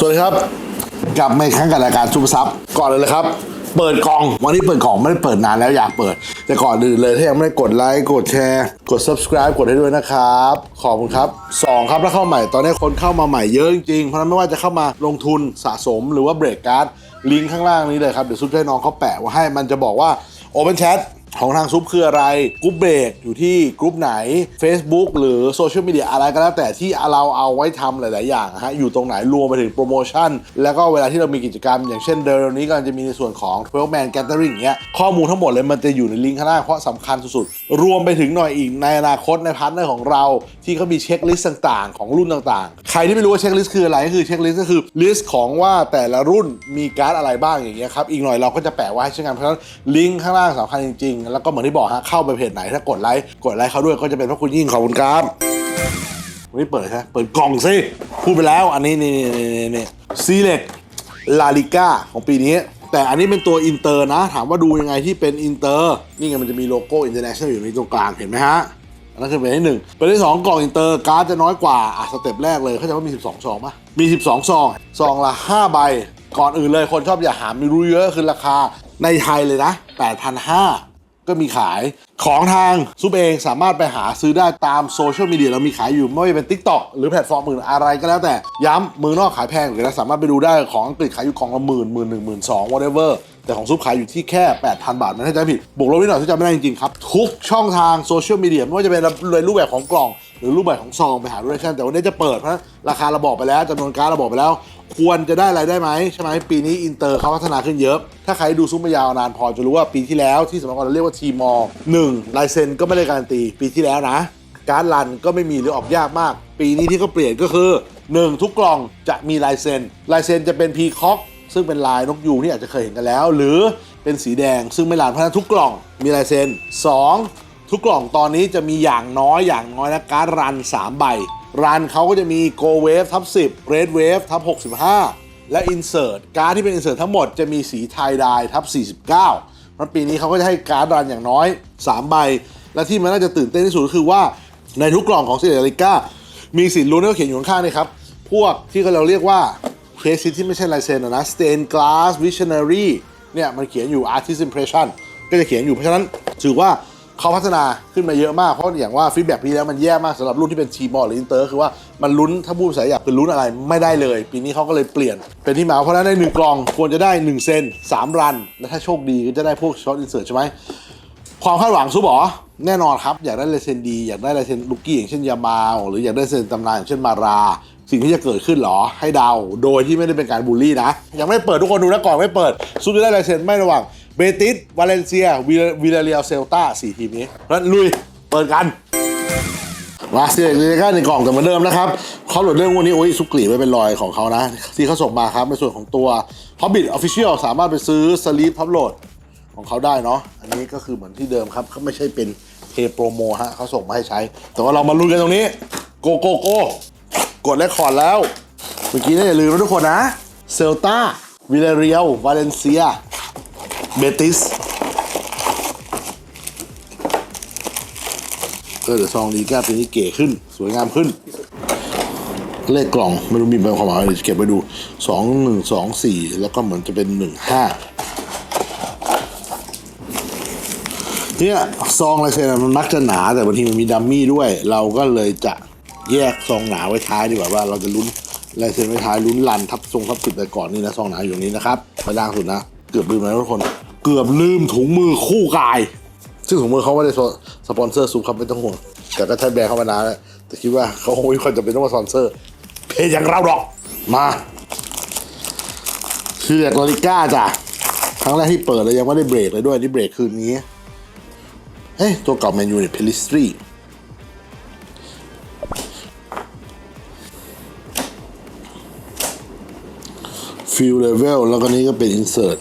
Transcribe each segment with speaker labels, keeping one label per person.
Speaker 1: สวัสดีครับ กลับมาอีกครั้งกับรายการซุปเปอร์ซับก่อนเลยเลยครับ เปิดกล่อง วันนี้เปิดกล่องไม่ได้เปิดนานแล้วอยากเปิด แต่ก่อนอื่นเลยถ้ายังไม่ได้กดไลค์กดแชร์กด subscribe กดให้ด้วยนะครับ ขอบคุณครับสองครับแล้วเข้าใหม่ตอนนี้คนเข้ามาใหม่เยอะจริงๆเพราะฉะนั้นไม่ว่าจะเข้ามาลงทุนสะสมหรือว่าเบรกการ์ดลิงก์ข้างล่างนี้เลยครับเดี๋ยวซุปจะให้น้องเขาแปะไว้ให้มันจะบอกว่า Open Chat ของทางซุปคืออะไรกรุ๊ปเบรกอยู่ที่กรุ๊ปไหน Facebook หรือโซเชียลมีเดียอะไรก็แล้วแต่ที่เราเอาไว้ทำหลาย ๆ อย่างฮะอยู่ตรงไหนรวมไปถึงโปรโมชั่น แล้วก็เวลาที่เรามีกิจกรรม อย่างเช่นเดือนนี้ก็จะมีในส่วนของ 12 Man Gathering อย่างเงี้ยข้อมูลทั้งหมดเลยมันจะอยู่ในลิงก์ข้างล่างเพราะสำคัญสุด ๆ รวมไปถึงหน่อยอีกในอนาคตในพาร์ทเนอร์ของเรา ที่เขามีเช็คลิสต์ต่าง ๆ ของรุ่นต่าง ๆ ใครที่ไม่รู้ว่าเช็คลิสต์คืออะไรก็คือเช็คลิสต์ก็คือลิสต์ของว่าแต่ละรุ่นมีการ์ดอะไรบ้างอย่างเงี้ยครับอีกหน่อยเราก็จะแปะไว้ให้ช่นกันเพราะฉะนั้นลิงก์ข้างล่างสำคัญจริงๆแล้วก็เหมือนที่บอกฮะเข้าไปเพจไหนถ้ากดไลค์กดไลค์เขาด้วยก็จะเป็นพระคุณยิ่งขอบคุณครับวันนี้เปิดใช่เปิดกล่องสิพูดไปแล้วอันนี้นี่นี่นี่นี่ซีเล็กลาลิก้าของปีนี้ แต่อันนี้เป็นตัวอินเตอร์นะ ถามว่าดูยังไงที่เป็นอินเตอร์นี่ไงมันจะมีโลโก้อินเตอร์เนชั่นแนลอยู่ในตรงกลางเห็นไหมฮะอันนั้นคือเป็นที่หนึ่งเป็นที่สองกล่องอินเตอร์การ์ดจะน้อยกว่าอะสเต็ปแรกเลยเขาใจะว่ามี 12 ซองปะมี 12 ซองซองละ 5 ใบ ก่อนอื่นเลยคนชอบอย่าหาไม่รู้เยอะคือราคาในไทยเลยนะ8,500 ก็มีขายของทางซุปเองสามารถไปหาซื้อได้ตามโซเชียลมีเดียเรามีขายอยู่ไม่ว่าจะเป็น Tik t o อกหรือแพลตฟอร์มอื่นอะไรก็แล้วแต่ย้ำมือนอกขายแพงหรือนะสามารถไปดูได้ของอังกฤษขายอยู่กล่องละหมื่นหมื่นหนึ่งหมื่นสอง whatever แต่ของซุปขายอยู่ที่แค่ 8,000 บาทนะถ้าจำผิดบวกลบนิดหน่อยถ้าจำไม่ได้จริงๆครับ ทุกช่องทางโซเชียลมีเดียไม่ว่าจะเป็นในรูปแบบของกล่อง หรือรูปแบบของซองไปหาดูได้ชั่นแต่วันนี้จะเปิดเพราะราคาเราบอกไปแล้วจำนวนการดเราบอกไปแล้ว ควรจะได้อะไรายได้ไหมใช่ไหมปีนี้อินเตอร์เขาพัฒนาขึ้นเยอะ ถ้าใครดูซุปมายาวนานพอจะรู้ว่าปีที่แล้วที่สมัยก่อนเราเรียกว่าทีมอหนึ่งลายเซ็นก็ไม่ได้การันตีปีที่แล้วนะ การดรันก็ไม่มีหรือออกยากมาก ปีนี้ที่เขาเปลี่ยนก็คือ 1 ทุกกล่องจะมีลายเซ็นลายเซ็นจะเป็นพีคอกซึ่งเป็นลายนกยูงที่อาจจะเคยเห็นกันแล้ว หรือเป็นสีแดง ซึ่งไม่ลานเพราะนั้นทุกกล่องมีลายเซ็น2ทุกกล่องตอนนี้จะมีอย่างน้อยอย่างน้อยนะการดรัน 3 ใบ รันเขาก็จะมี Go Wave ทับ10 Red Wave ทับ65 และ Insert การ์ดที่เป็น Insert ทั้งหมดจะมีสีไทยไดทับ49เพราะปีนี้เขาก็จะให้การ์ดรันอย่างน้อย 3 ใบ และที่มันน่าจะตื่นเต้นที่สุดก็คือว่าในทุกกล่องของเซเ r ริก้ามีสิทธิ์ลุ้นที่เขียนอยู่ข้างนี่ครับ พวกที่เราเรียกว่าเคสที่ไม่ใช่ลายเซ็นนะ Stained Glass Visionary เนี่ยมันเขียนอยู่ Artist Impression ก็จะเขียนอยู่เพราะฉะนั้นถือว่า เขาพัฒนาขึ้นมาเยอะมาก เพราะอย่างว่าฟีดแบ็กปีแล้วมันแย่มากสำหรับรุ่นที่เป็นทีบอลหรืออินเตอร์คือว่ามันลุ้นถ้าพูดภาษาหยาบคือลุ้นอะไรไม่ได้เลย ปีนี้เขาก็เลยเปลี่ยนเป็นที่มาเพราะฉะนั้นในหนึ่งกล่องควรจะได้ 1 เซน3 รัน และถ้าโชคดีก็จะได้พวกช็อตอินเสิร์ตใช่ไหมความคาดหวังซุปบอแน่นอนครับ อยากได้ลายเซ็นดี อยากได้ลายเซ็นลูกกี้อย่างเช่นยามาหรืออยากได้เซ็นตำนานอย่างเช่นมาราสิ่งที่จะเกิดขึ้นหรอให้เดาโดยที่ไม่ได้เป็นการบูลลี่นะ ยังไม่เปิดทุกคนดูนะก่อนไม่เปิดซุปจะได้ลายเซ็นไม่ระหว่าง เบติส วาเลนเซีย วิลาเรียลเซลตาสี่ทีมนี้เพราะฉะนั้นลุย เปิดกันมาเสียเลยก็ในกล่องแต่เหมือนเดิมนะครับเขาโหลดเรื่องวันนี้โอ้ยซุกกลีไว้เป็นรอยของเขานะ ที่เขาส่งมาครับ ในส่วนของตัว Hobbit Official สามารถไปซื้อสลีปพับโหลดของเขาได้เนาะอันนี้ก็คือเหมือนที่เดิมครับเขาไม่ใช่เป็นเทโปรโมฮะเขาส่งมาให้ใช้ แต่ว่าเรามาลุ้นกันตรงนี้ โกโกโกกดและคอร์ดแล้ว เมื่อกี้นี่อย่าลืมนะทุกคนนะเซลตาวิลเรียลวาเลนเซีย เบติสเออเดี๋ยวซองดีก้าปีนี้เก๋ขึ้น สวยงามขึ้น เลขกล่อง ไม่รู้มีความหมายอะไรเก็บไปดูสองหนึ่งสองสี่แล้วก็เหมือนจะเป็นหนึ่งห้าเนี่ยซองลายเซ็นมันมักจะหนาแต่บางทีมันมีดัมมี่ด้วย เราก็เลยจะแยกซองหนาไว้ท้ายดีกว่าว่าเราจะลุ้นลายเซ็นไว้ท้ายลุ้นลันทับทรงทับสิบไปก่อนนี่นะซองหนาอยู่นี้นะครับไปล่างสุดนะ เกือบลืมแล้วทุกคน เกือบลืมถุงมือคู่กาย ซึ่งถุงมือเขาไม่ได้สปอนเซอร์ซูครับไม่ต้องห่วง แต่ก็ใช้แบรนด์เข้ามานานแล้ว แต่คิดว่าเขาคงไม่ค่อยจะเป็นต้องมาสปอนเซอร์ เพจอย่างเราหรอก มาเือกลอริก้าจ้ะ ครั้งแรกที่เปิดเลยยังไม่ได้เบรกเลยด้วยนี่เบรกคืนนี้เอ้ยตัวเก่าแมนยูเนี่ยเพลิสตรีฟิลเลเวลแล้วก็นี้ก็เป็นอินเสิร์ต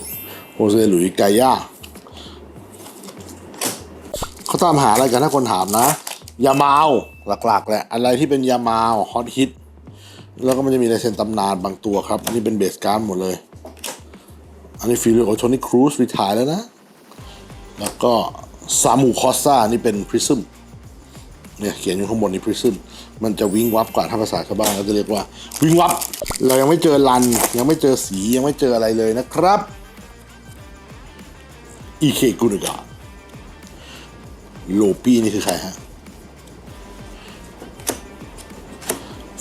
Speaker 1: โฮเซหลุยกายาเขาตามหาอะไรกันถ้าคนถามนะ ยามาวหลักๆแหละอะไรที่เป็นยามาวฮอตฮิตแล้วก็มันจะมีลายเซ็นตำนานบางตัวครับ นี่เป็นเบสการ์ดหมดเลย อันนี้ฟิลเลโอโทนี่ครูซรีทายแล้วนะ แล้วก็ซามูคอสซานี่เป็นพริซึมเนี่ยเขียนอยู่ข้างบนนี้ prism มันจะวิงวับกว่าถ้าภาษาชาวบ้านเราจะเรียกว่าวิงวับ เรายังไม่เจอลัน ยังไม่เจอสียังไม่เจออะไรเลยนะครับ อีเคกุนกาโลปี้นี่คือใครฮะ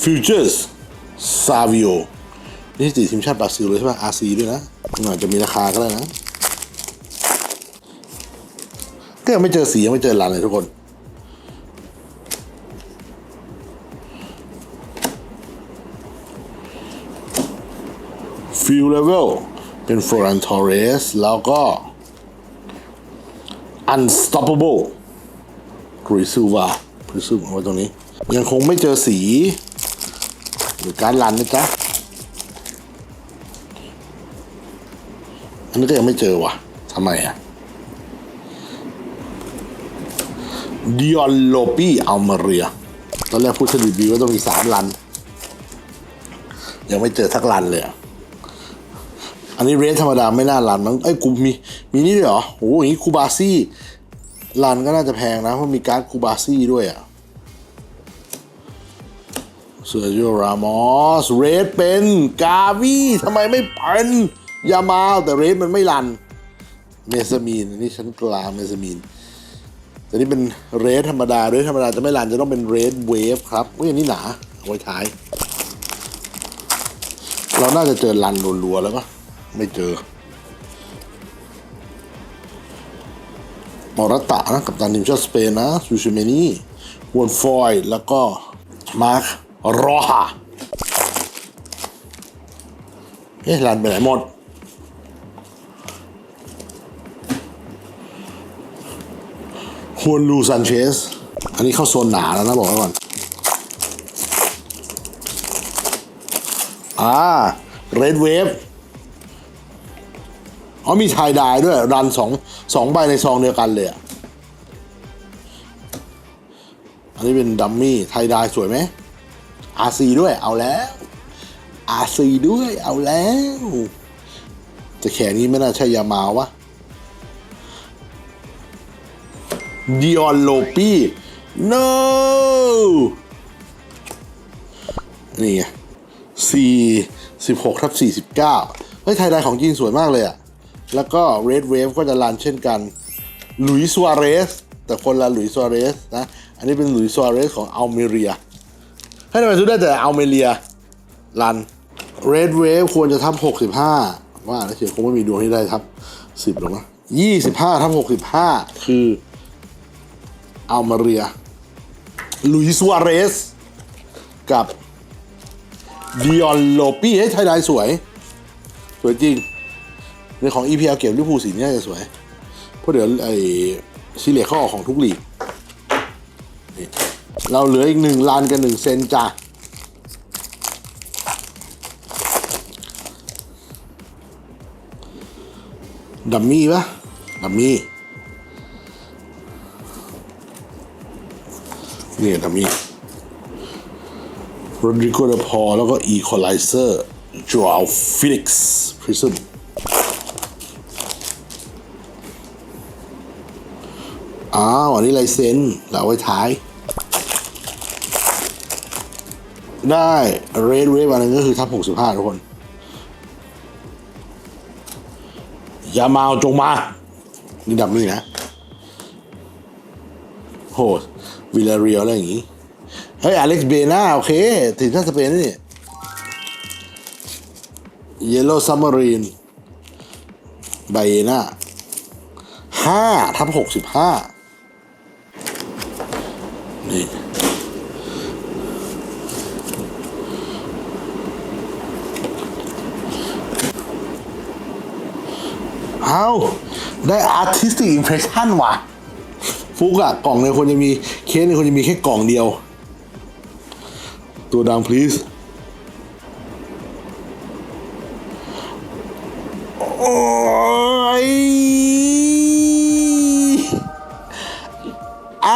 Speaker 1: Futures Savio นี่ติดทีมชาติบราซิลเลยใช่ไหม RC ด้วยนะอาจจะมีราคาก็ได้นะก็ยังไม่เจอสียังไม่เจอลันเลยทุกคน ฟิลเลเวลเป็นฟ o รันทอเรสแล้วก็ unstoppable กรุยซูวาพริซึมาไว้ตรงนี้ ยังคงไม่เจอสี หรือการรันนะจ๊ะ อันนี้ก็ยังไม่เจอว่ะทำไมอะดิออนโลปี้อัลมาเรีย ตอนแรกพูดสนิทดีว่าต้องมีสามรัน ยังไม่เจอทักรันเลยอะ อันนี้เรทธรรมดาไม่น่ารันมั้งเอ้ยกูมีมีนี่ด้วยเหรอโอ้โหอย่างนี้คูบาซี่รันก็น่าจะแพงนะเพราะมีการ์ดคูบาซี่ด้วยอะเซอร์จิโอรามอสเรทเป็นกาวีทำไมไม่เป็นยามาแต่เรทมันไม่รันเมซามีนอันนี้ชั้นกลางเมซามีนแต่นี่เป็นเรทธรรมดาเรทธรรมดาจะไม่รันจะต้องเป็นเรทเวฟครับเฮ้ยอันนี้หนาเอาไว้ท้าย เราน่าจะเจอรันรัวๆแล้วก็ ไม่เจอมอรัตะนะกับตันทีมชาติสเปนนะซูชิเมนีวอนฟอยแล้วก็มาร์คโรฮาเอ๊ะรันไปไหนหมดฮวนลูซันเชส อันนี้เข้าโซนหนาแล้วนะ บอกไว้ก่อน อ่า เรดเวฟ อ๋อมีชายดายด้วย รันสองสองใบในซองเดียวกันเลยอะอันนี้เป็นดัมมี่ไทยดายสวยไหมอาซีด้วยเอาแล้วอาซีด้วยเอาแล้ว แต่แขนนี้ไม่น่าใช่ยามาวะดิออนโลปี้ no นี่ไงสี่สิบหกทับสี่สิบเก้าเฮ้ยไทยไดของจริงสวยมากเลยอะ แล้วก็ Red Wave ก็จะรันเช่นกันหลุยส์ซัวเรสแต่คนละหลุยส์ซัวเรสนะ อันนี้เป็นหลุยส์ซัวเรสของอัลเมเรีย ให้ทำไมซื้อได้แต่อัลเมเรียรัน Red Wave ควรจะทับหกสิบห้าว่าแล้วเชียคงไม่มีดวงที่ได้ทับสิบหรอกนะยี่สิบห้าทับหกสิบห้าคืออัลเมเรียหลุยซัวเรสกับดิออนโลปี้ให้ไทยไดสวย สวยจริง ในของ EPL เก็บลิเวอร์พูลสีนี้จะสวย เพราะเดี๋ยวไอ้ซิเลียเขาออกของทุกลีกเราเหลืออีกหนึ่งล้านกับหนึ่งเซนจ้ะดัมมี่ปะดัมมี่นี่ดัมมี่โรดริโกเดพอแล้วก็อีควอไลเซอร์จ o อัลฟิลิกซ์พริซึม อ้าวอันนี้ลายเซ็นเราเอาไว้ท้าย ได้เรดเวฟอันนึงก็คือทับ65ทุกคน อย่ามาเอาจงมา นี่ดับนี่นะ โหวิลาเรียลอะไรอย่างงี้ เฮ้ย อเล็กซ์เบน่า โอเคทีมชาสเปนนี่เยลโล่ซัมมารีนไบเน่าห้าทับหกสิบห้า นี่เอาได้ artistic impression ว่ะ ฟุกอะกล่องในยควรจะมีเคสในยควรจะมีแค่กล่องเดียว ตัวดัง please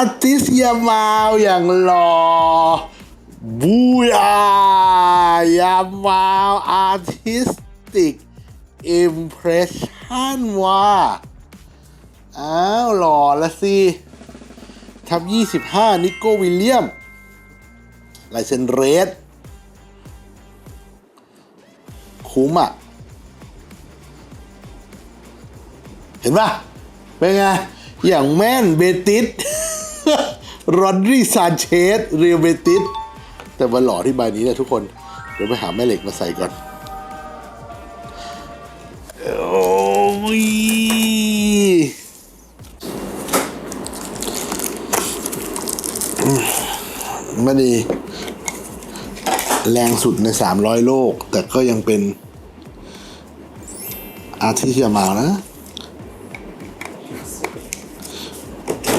Speaker 1: อาร์ติสยามาวอย่างหล่อบูยายามาวอาร์ติสติกอิมเพรสชั่นว่า อ้าวหล่อละสิทับ25 นิโก้วิลเลียมลายเซนเรดคุ้มอะ เห็นปะเป็นไง อย่างแม่นเบติส รอนรีซานเชสเรียลเบติสแต่มาหล่อที่ใบนี้เนี่ยทุกคน เดี๋ยวไปหาแม่เหล็กมาใส่ก่อน โอ้ยไม่ดี แรงสุดใน300โลก แต่ก็ยังเป็นอาทิเชียมานะ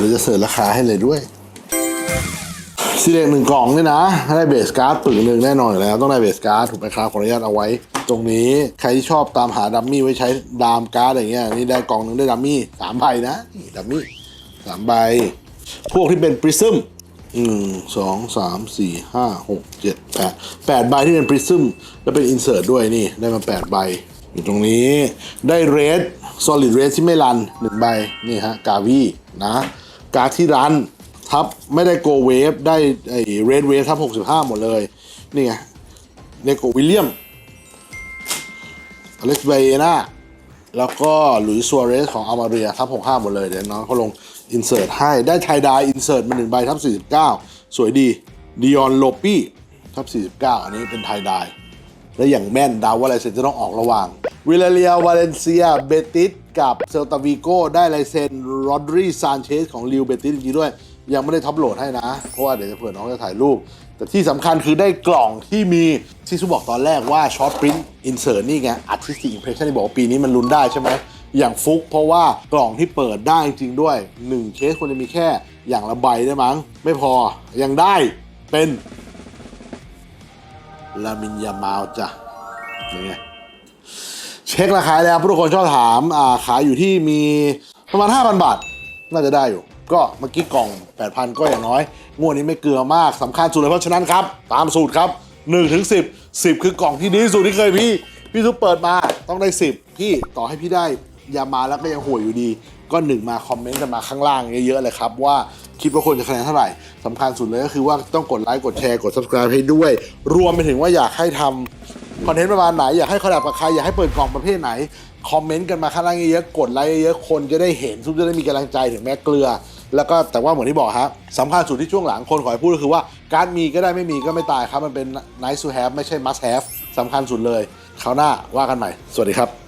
Speaker 1: เดี๋ยวจะเสิร์ฟราคาให้เลยด้วยซีเล็กหนึ่งกล่องนี่นะได้เบสการ์ดปึกหนึ่งแน่นอนอยู่แล้วต้องได้เบสการ์ดถูกไหมครับขออนุญาตเอาไว้ ตรงนี้ใครที่ชอบตามหาดัมมี่ไว้ใช้ดามการ์ดอะไรเงี้ยนี่ได้กล่องหนึ่งได้ดัมมี่สามใบนะนี่ดัมมี่สามใบ พวกที่เป็นปริซึมหนึ่งสองสามสี่ห้าหกเจ็ดแปดแปดใบที่เป็นปริซึมแล้วเป็นอินเสิร์ตด้วยนี่ได้มาแปดใบอยู่ตรงนี้ได้เรด solid red ที่ไม่รันหนึ่งใบนี่ฮะกาวีนะ การ์ดที่รันทับไม่ได้โกเวฟได้ไอ้เรดเวฟทับหกสิบห้าหมดเลยนี่ไงเนโกวิลเลียมอเล็กซ์เบย์นาแล้วก็หลุยส์ซัวเรสของอามาเรียทับ65หมดเลยเดี๋ยวน้องเขาลงอินเสิร์ตให้ได้ไทดายอินเสิร์ตมาหนึ่งใบทับ49สวยดีดิออนโลปี้ทับ49อันนี้เป็นไทดาย และอย่างแม่นดาว่าลายเซ็นจะต้องออกระหว่างวิลเรียวาเลนเซียเบติสกับเซลตาวิโกได้ลายเซ็นโรดรีซานเชสของลิวเบติสจริงๆด้วย ยังไม่ได้ท็อปโหลดให้นะ เพราะว่าเดี๋ยวจะเผื่อน้องจะถ่ายรูป แต่ที่สำคัญคือได้กล่องที่มีที่ซูบอกตอนแรกว่าช็อตปริ้นอินเสิร์ตนี่ไงอาร์ติสติกอิมเพรสชั่นที่บอกว่าปีนี้มันลุ้นได้ใช่ไหมอย่างฟุกเพราะว่ากล่องที่เปิดได้จริงด้วย1เคสควรจะมีแค่อย่างละใบได้มั้ง ไม่พอยังได้เป็น ลามินยามาลจ้ะนี่ไงเช็คราคาแล้วผู้ทุกคนชอบถามอ่าขายอยู่ที่มีประมาณ 5,000 บาท น่าจะได้อยู่ ก็เมื่อกี้กล่อง 8,000 ก็อย่างน้อย งวดนี้ไม่เกลือมากสำคัญสุดเลยเพราะฉะนั้นครับ ตามสูตรครับ1ถึง10 10 คือกล่องที่ดีที่สุดที่เคยพี่ พี่ทุกเปิดมาต้องได้ 10 พี่ต่อให้พี่ได้ยามาแล้วก็ยังห่วยอยู่ดี ก็หนึ่งมาคอมเมนต์กันมาข้างล่างเยอะๆเลยครับว่า คิดว่าควรจะคะแนนเท่าไหร่สำคัญสุดเลยก็คือว่าต้องกดไลค์กดแชร์กด subscribe ให้ด้วย รวมไปถึงว่าอยากให้ทำคอนเทนต์ประมาณไหน อยากให้คอลแลบกับใครอยากให้เปิดกล่องประเภทไหน คอมเมนต์กันมาข้างล่างเยอะๆกดไลค์เยอะๆคนจะได้เห็นซุปจะได้มีกำลังใจถึงแม้เกลือ แล้วก็แต่ว่าเหมือนที่บอกฮะสำคัญสุดที่ช่วงหลังคนขอให้พูดก็คือว่าการมีก็ได้ไม่มีก็ไม่ตายครับมันเป็น nice to have ไม่ใช่ must have สำคัญสุดเลยคราวหน้าว่ากันใหม่ สวัสดีครับ